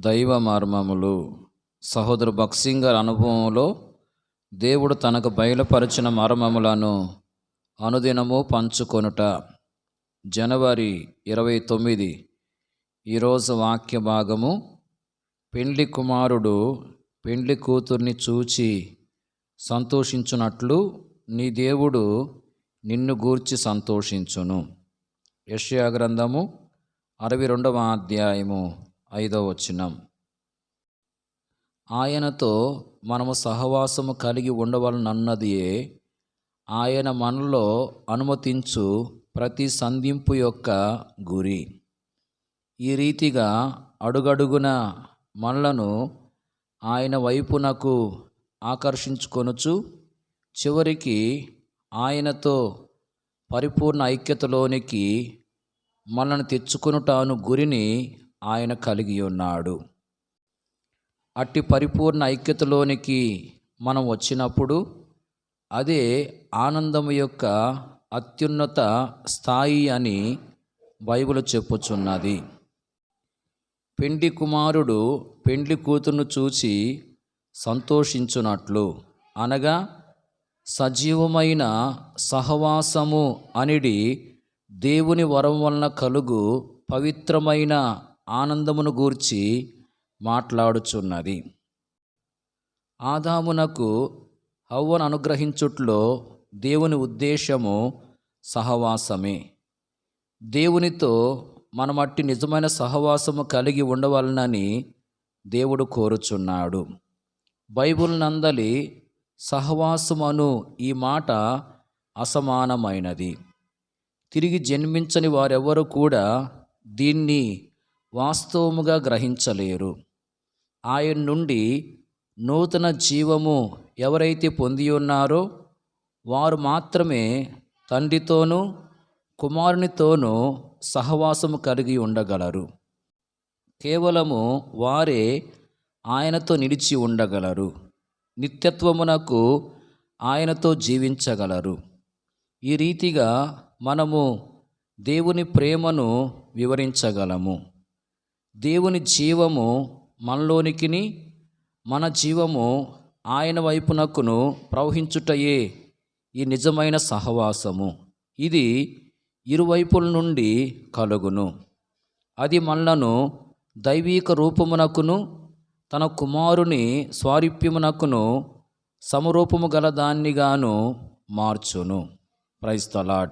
దైవ మర్మములు. సహోదరు బక్సింగ్ గారి అనుభవంలో దేవుడు తనకు బయలుపరిచిన మర్మములను అనుదినము పంచుకొనుట. జనవరి ఇరవై తొమ్మిది. ఈరోజు వాక్య భాగము. పెండ్లి కుమారుడు పెండ్లి కూతుర్ని చూచి సంతోషించున్నట్లు నీ దేవుడు నిన్ను గూర్చి సంతోషించును. యష్యా గ్రంథము అరవై రెండవ అధ్యాయము. ఐదవ వచనం. ఆయనతో మనము సహవాసము కలిగి ఉండవలనన్నదియే ఆయన మనలో అనుమతించు ప్రతి సంధింపు యొక్క గురి. ఈ రీతిగా అడుగడుగున మనలను ఆయన వైపునకు ఆకర్షించుకొనుచు చివరికి ఆయనతో పరిపూర్ణ ఐక్యతలోనికి మనల్ని తెచ్చుకొనుటాను గురిని ఆయన కలిగి ఉన్నాడు. అట్టి పరిపూర్ణ ఐక్యతలోనికి మనం వచ్చినప్పుడు అదే ఆనందము యొక్క అత్యున్నత స్థాయి అని బైబిల్ చెప్పుచున్నది. పెండి కుమారుడు పెండ్లి కూతురును చూచి సంతోషించున్నట్లు అనగా సజీవమైన సహవాసము అనిడి దేవుని వరం వలన కలుగు పవిత్రమైన ఆనందమును గూర్చి మాట్లాడుచున్నది. ఆదామునకు హవ్వను అనుగ్రహించుట్లో దేవుని ఉద్దేశము సహవాసమే. దేవునితో మనమట్టి నిజమైన సహవాసము కలిగి ఉండవలనని దేవుడు కోరుచున్నాడు. బైబుల్ నందలి సహవాసమను ఈ మాట అసమానమైనది. తిరిగి జన్మించని వారెవరు కూడా దీన్ని వాస్తవముగా గ్రహించలేరు. ఆయన నుండి నూతన జీవము ఎవరైతే పొంది ఉన్నారో వారు మాత్రమే తండ్రితోనూ కుమారునితోనూ సహవాసము కలిగి ఉండగలరు. కేవలము వారే ఆయనతో నిలిచి ఉండగలరు. నిత్యత్వమునకు ఆయనతో జీవించగలరు. ఈ రీతిగా మనము దేవుని ప్రేమను వివరించగలము. దేవుని జీవము మనలోనికిని మన జీవము ఆయన వైపునకును ప్రవహించుటయే ఈ నిజమైన సహవాసము. ఇది ఇరువైపుల నుండి కలుగును. అది మనలను దైవీక రూపమునకును తన కుమారుని స్వారూప్యమునకును సమరూపము గల దాన్నిగాను మార్చును. ప్రైస్తలాడ్